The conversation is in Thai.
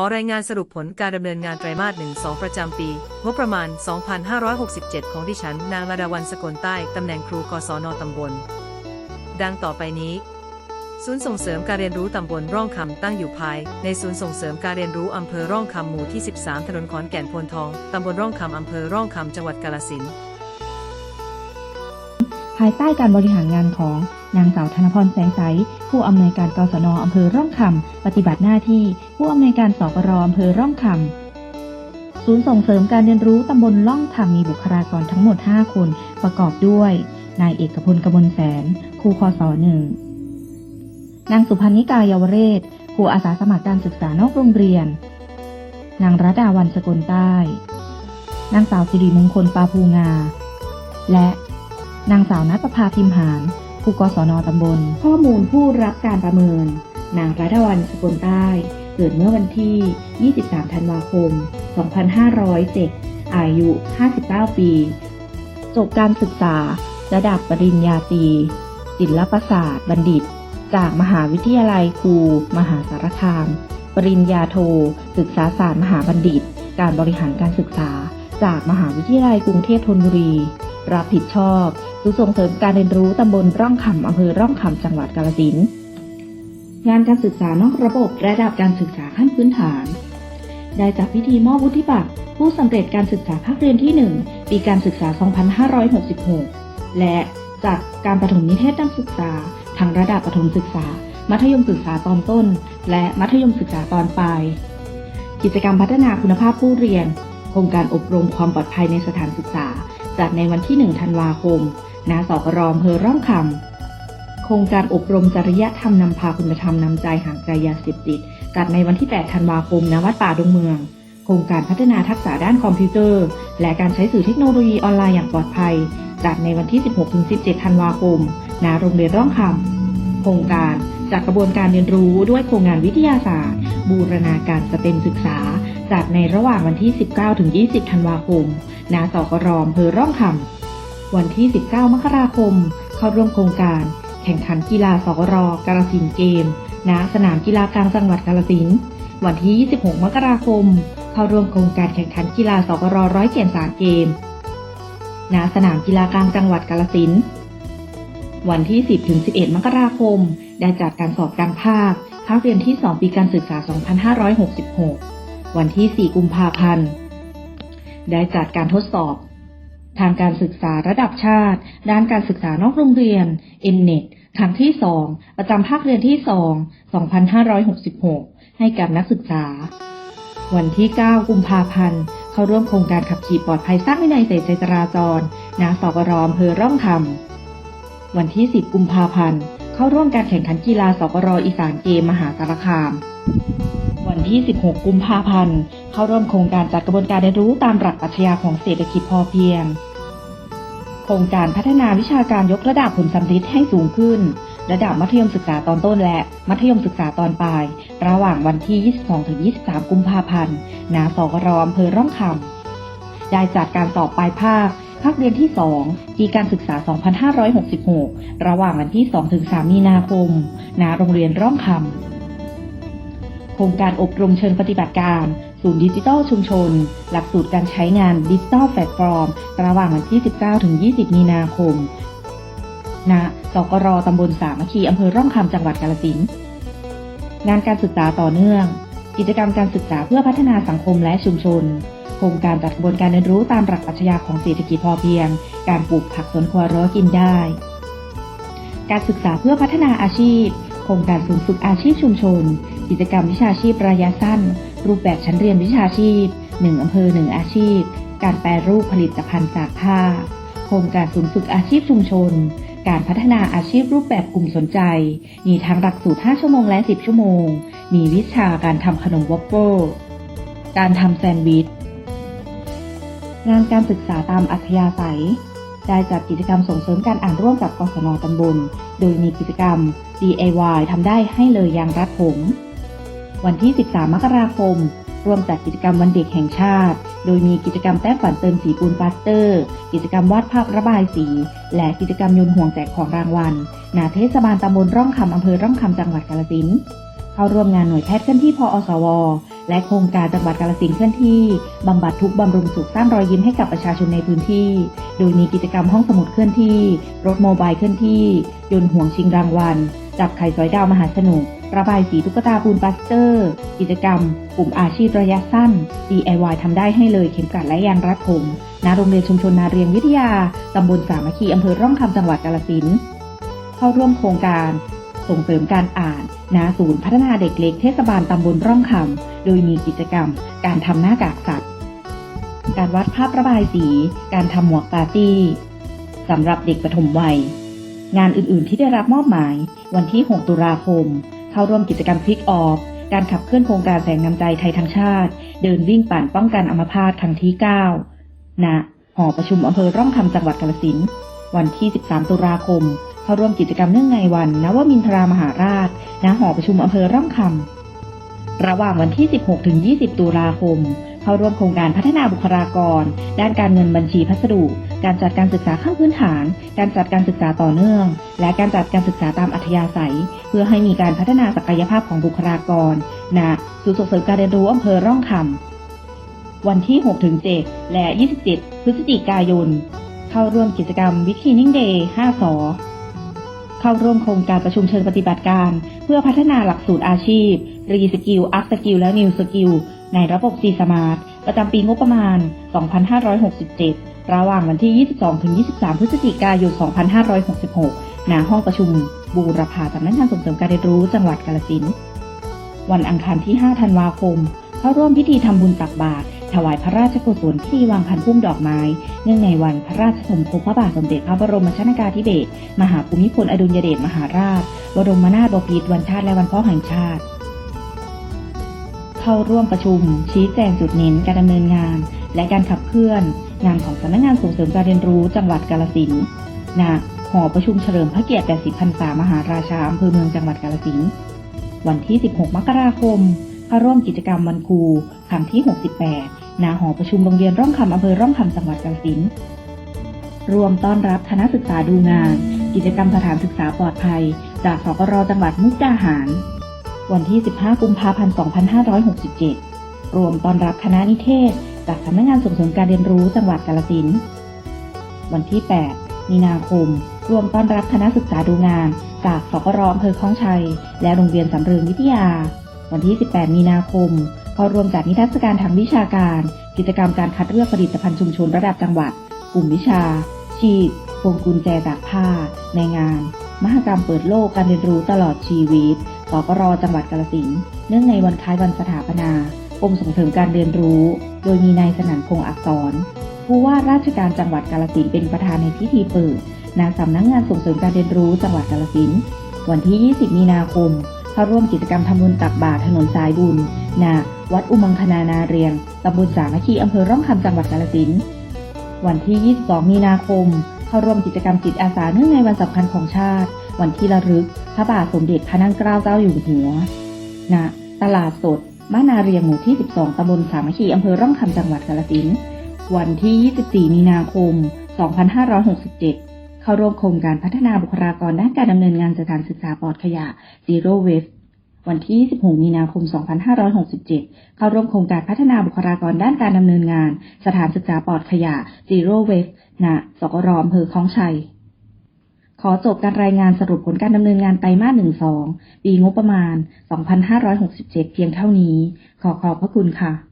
อรายงานสรุปผลการดำเนินงานไตรมาส 1 2 ประจำปี งบประมาณ 2567 ของดิฉัน นางลดาวันสกลใต้ ตำแหน่งครูกศนตำบล ดังต่อไปนี้ ศูนย์ส่งเสริมการเรียนรู้ตำบลร่องคำตั้งอยู่ภาย ในศูนย์ส่งเสริมการเรียนรู้อำเภอร่องคำหมู่ที่ 13 ถนนขอนแก่นโพนทอง ตำบลร่องคำอำเภอร่องคำจังหวัดกาฬสินธุ์ภายใต้การบริหารงานของนางสาวธนพรแสงใส ผู้อำนวยการกศนอำเภอร่องคำ ปฏิบัติหน้าที่ ผู้อำนวยการสกรอำเภอร่องคำ ศูนย์ส่งเสริมการเรียนรู้ตำบลร่องคำมีบุคลากรทั้งหมด 5 คน ประกอบด้วย นายเอกพลกมลแสน ครูคศหนึ่ง นางสุพันนิกาเยาวเรศ ครูอาสาสมัครการศึกษานอกโรงเรียน นางรัดาวันสกลใต้ นางสาวสิริมงคลปาภูงา และนางสาวนัทประภาพิมหาร ครูกศนตำบล ข้อมูลผู้รับการประเมิน นางรัตวันสกลใต้ เกิดเมื่อวันที่ 23 ธันวาคม 2507 อายุ 59 ปี จบการศึกษา ระดับปริญญาตรีศิลปศาสตร์บัณฑิต จากมหาวิทยาลัยครู มหาสารคาม ปริญญาโท ศึกษาศาสตร์มหาบัณฑิต การบริหารการศึกษา จากมหาวิทยาลัยกรุงเทพธนบุรี รับผิดชอบศูนย์ส่งเสริมการเรียนรู้ตำบลร่องคำอำเภอร่องคำจังหวัดกาฬสินธุ์งานการศึกษานอกระบบระดับการศึกษาขั้นพื้นฐาน ได้จัดพิธีมอบวุฒิบัตรผู้สำเร็จการศึกษาภาคเรียนที่ 1 ปีการศึกษา 2566 และจัดการประถมนิเทศนักศึกษาทั้งระดับประถมศึกษา มัธยมศึกษาตอนต้น และมัธยมศึกษาตอนปลาย กิจกรรมพัฒนาคุณภาพผู้เรียน โครงการอบรมความปลอดภัยในสถานศึกษา จัดในวันที่ 1 ธันวาคม ณ สกรอำเภอร่องคำ โครงการอบรมจริยธรรมนำพาคุณธรรมนำใจห่างไกลยาเสพติด จัดในวันที่ 8 ธันวาคม ณ วัดป่าดงเมือง โครงการพัฒนาทักษะด้านคอมพิวเตอร์ และการใช้สื่อเทคโนโลยีออนไลน์อย่างปลอดภัย จัดในวันที่ 16-17 ธันวาคม ณ โรงเรียนร่องคำ โครงการจัดกระบวนการเรียนรู้ด้วยโครงงานวิทยาศาสตร์ บูรณาการสเต็มศึกษา จัดในระหว่างวันที่ 19-20 ธันวาคม ณสกรอำเภอร่องคำวันที่ 19 มกราคม เข้าร่วมโครงการ แข่งขันกีฬาสกรกาลสินเกม ณ สนามกีฬากลางจังหวัดกาลสินวันที่ 26 มกราคม เข้าร่วมโครงการแข่งขันกีฬาสกรร้อยเกียรสารเกม ณ สนามกีฬากลางจังหวัดกาลสินวันที่ 10-11 มกราคม ได้จัดการสอบกลางภาคภาคเรียนที่ 2 ปีการศึกษา 2566 วันที่ 4 กุมภาพันธ์ ได้จัดการทดสอบ ทางการศึกษาระดับชาติ ด้านการศึกษานอกโรงเรียน NNET ครั้งที่ 2 ประจำภาคเรียนที่ 2 2566 ให้กับนักศึกษา วันที่ 9 กุมภาพันธ์ เข้าร่วมโครงการขับขี่ปลอดภัยสร้างวินัยใส่ใจจราจรณสกรอำเภอร่องคำวันที่ 10 กุมภาพันธ์ เข้าร่วมการแข่งขันกีฬาสกรออีสานเกมมหาสารคาม นที่ 16 กุมภาพันธ์ เข้าร่วมโครงการจัดกระบวนการเรียนรู้ตามหลักปรัชญาของเศรษฐกิจพอเพียง โครงการพัฒนาวิชาการยกระดับผลสัมฤทธิ์ให้สูงขึ้น ระดับมัธยมศึกษาตอนต้นและมัธยมศึกษาตอนปลาย ระหว่างวันที่ 22-23 กุมภาพันธ์ณสกรอำเภอร่องคำได้จัดการสอบปลายภาคภาคเรียนที่ 2 ปีการศึกษา 2566 ระหว่างวันที่ 2-3 มีนาคม ณ โรงเรียนร่องคำ ครงการอบรมเชิงปฏิบัติการ ศูนย์ดิจิทัลชุมชน หลักสูตรการใช้งานดิจิทัลแพลตฟอร์ม ระหว่างวันที่ 19-20 มีนาคม ณสกรตำบลสามัคคีอำเภอร่องคำจังหวัดกาฬสินธุ์งานการศึกษาต่อเนื่อง กิจกรรมการศึกษาเพื่อพัฒนาสังคมและชุมชน โครงการจัดกระบวนการเรียนรู้ตามหลักปรัชญาของเศรษฐกิจพอเพียง การปลูกผักสวนครัวร้อกินได้ การศึกษาเพื่อพัฒนาอาชีพ โครงการศูนย์ฝึกอาชีพชุมชน กิจกรรมวิชาชีพระยะสั้น รูปแบบชั้นเรียนวิชาชีพ 1 อำเภอ 1 อาชีพ การแปรรูปผลิตภัณฑ์จากผ้า โครงการศูนย์ฝึกอาชีพชุมชน การพัฒนาอาชีพรูปแบบกลุ่มสนใจ มีทั้งหลักสูตร 5 ชั่วโมงและ 10 ชั่วโมง มีวิชาการทำขนมวอฟเฟิลการทำแซนด์วิช งานการศึกษาตามอัธยาศัย ได้จัดกิจกรรมส่งเสริมการอ่านร่วมกับกศนตำบล โดยมีกิจกรรม DIY ทำได้ให้เลยยางรัดผม วันที่ 13 มกราคม ร่วมจัดกิจกรรมวันเด็กแห่งชาติ โดยมีกิจกรรมแต้มฝันเติมสีปูนปาสเตอร์ กิจกรรมวาดภาพระบายสี และกิจกรรมโยนห่วงแจกของรางวัลณเทศบาลตำบลร่องคำอำเภอร่องคำจังหวัดกาฬสินธุ์เข้าร่วมงานหน่วยแพทย์เคลื่อนที่พออสว และโครงการจังหวัดกาฬสินธุ์เคลื่อนที่บำบัดทุกบำรุงสุขสร้างรอยยิ้มให้กับประชาชนในพื้นที่ โดยมีกิจกรรมห้องสมุดเคลื่อนที่ รถโมบายเคลื่อนที่ ยนต์ห่วงชิงรางวัล จับไข่สอยดาวมหาสนุก ระบายสีตุ๊กตาปูนปลาสเตอร์ กิจกรรม กลุ่มอาชีพระยะสั้น DIY ทำได้ให้เลยเข็มกลัดและยางรัดผมณโรงเรียนชุมชนนาเรียงวิทยา ตำบลสามัคคีอำเภอร่องคำจังหวัดกาฬสินธุ์เข้าร่วมโครงการ ส่งเสริมการอ่านณศูนย์พัฒนาเด็กเล็กเทศบาลตำบลร่องคำโดยมีกิจกรรม การทำหน้ากากสัตว์การวัดภาพระบายสี การทำหมวกปาร์ตี้สำหรับเด็กปฐมวัย งานอื่นๆที่ได้รับมอบหมาย วันที่ 6 ตุลาคม เข้าร่วมกิจกรรมคลิกออฟการขับเคลื่อนโครงการแสงนำใจไทยทั้งชาติ เดินวิ่งปั่นป้องกันอัมพาตครั้งที่ 9 ณ หอประชุมอำเภอร่องคำจังหวัดกาฬสินธุ์วันที่ 13 ตุลาคม เข้าร่วมกิจกรรมเนื่องในวันนวมินทรามหาราช ณ หอประชุมอำเภอร่องคำระหว่างวันที่ 16 ถึง 20 ตุลาคม เข้าร่วมโครงการพัฒนาบุคลากร ด้านการเงินบัญชีพัสดุ การจัดการศึกษาขั้นพื้นฐาน การจัดการศึกษาต่อเนื่อง และการจัดการศึกษาตามอัธยาศัย เพื่อให้มีการพัฒนาศักยภาพของบุคลากรณศูนย์ส่งเสริมการเรียนรู้อำเภอร่องคำวันที่ 6-7 และ 27 พฤศจิกายน เข้าร่วมกิจกรรมวิทีนิ่งเดย์5สอเข้าร่วมโครงการประชุมเชิงปฏิบัติการ เพื่อพัฒนาหลักสูตรอาชีพรีสกิลอัพสกิลและนิวสกิล ในระบบ C Smart ประจำปีงบประมาณ 2567 ระหว่างวันที่ 22-23 พฤศจิกายน 2566 ณ ห้องประชุม บูรพาสำนักงานส่งเสริมการเรียนรู้จังหวัดกาฬสินธุ์วันอังคารที่ 5 ธันวาคม เข้าร่วมพิธีทำบุญตักบาตรถวายพระราชกุศลพิธีวางพันพุ่มดอกไม้ เนื่องในวันพระราชสมภพพระบาทสมเด็จพระบรมชนากาธิเบศรมหาภูมิพลอดุลยเดชมหาราช บรมนาถบพิตรวันชาติและวันพ่อแห่งชาติ เข้าร่วมประชุม ชี้แจงจุดเน้นการดำเนินงาน และการขับเคลื่อน งานของสำนักงานส่งเสริมการเรียนรู้จังหวัดกาฬสินณหอประชุมเฉลิมพระเกียรติ 80พรรษามหาราชาอำเภอเมืองจังหวัดกาฬสินวันที่ 16 มกราคมเข้าร่วมกิจกรรมวันครูครั้งที่ 68ณหอประชุมโรงเรียนร่องคำอำเภอร่องคำจังหวัดกาฬสินรวมต้อนรับคณะศึกษาดูงาน กิจกรรมสถานศึกษาปลอดภัย จากสกรจังหวัดมุกดาหาร วันที่ 15 กุมภาพันธ์ 2567 รวมตอนรับคณะนิเทศ จากสำนักงานส่งเสริมการเรียนรู้จังหวัดกาฬสินวันที่ 8 มีนาคม รวมต้อนรับคณะศึกษาดูงาน จากสกรอำเภอคลองชัย และโรงเรียนสำเริงวิทยา วันที่ 18 มีนาคมเข้าร่วมจัดนิทรรศการทางวิชาการ กิจกรรมการคัดเลือกผลิตภัณฑ์ชุมชนระดับจังหวัด กลุ่มวิชา ชีพพวงกุญแจจากผ้า ในงาน มหกรรมเปิดโลกการเรียนรู้ตลอดชีวิต สกรจังหวัดกาฬสินธุ์เนื่องในวันคล้ายวันสถาปนากรมส่งเสริมการเรียนรู้ โดยมีนายสนั่นพงษ์อักษร ผู้ว่าราชการจังหวัดกาฬสินธุ์เป็นประธานในพิธีเปิดณสำนักงงานส่งเสริมการเรียนรู้จังหวัดกาฬสินธุ์วันที่ 20 มีนาคมเข้าร่วมกิจกรรมทำบุญตักบาตรถนนสายบุญณวัดอุมังคณานาเรียงตำบลสามัคคีอำเภอร่องคำจังหวัดกาฬสินธุ์วันที่ 22 มีนาคม เข้าร่วมกิจกรรมจิตอาสาเนื่องในวันสำคัญของชาติ วันที่ระลึก ระบาทสมเด็จพระนั่งเกล้าเจ้าอยู่หัวณตลาดสดบ้านนาเรียงหมู่ที่ 12 ตำบลสามัคคีอำเภอร่องคำจังหวัดกาฬสินธุ์วันที่ 24 มีนาคม 2567 เข้าร่วมโครงการพัฒนาบุคลากรด้านการดำเนินงานสถานศึกษาปลอดขยะ Zero Waste วันที่ 26 มีนาคม 2567 เข้าร่วมโครงการพัฒนาบุคลากรด้านการดำเนินงาน สถานศึกษาปลอดขยะ Zero Waste ณ สกรอำเภอคลองชัย ขอจบการรายงานสรุปผลการดำเนินงานไตรมาส1-2 ปีงบประมาณ 2567 เพียงเท่านี้ ขอขอบพระคุณค่ะ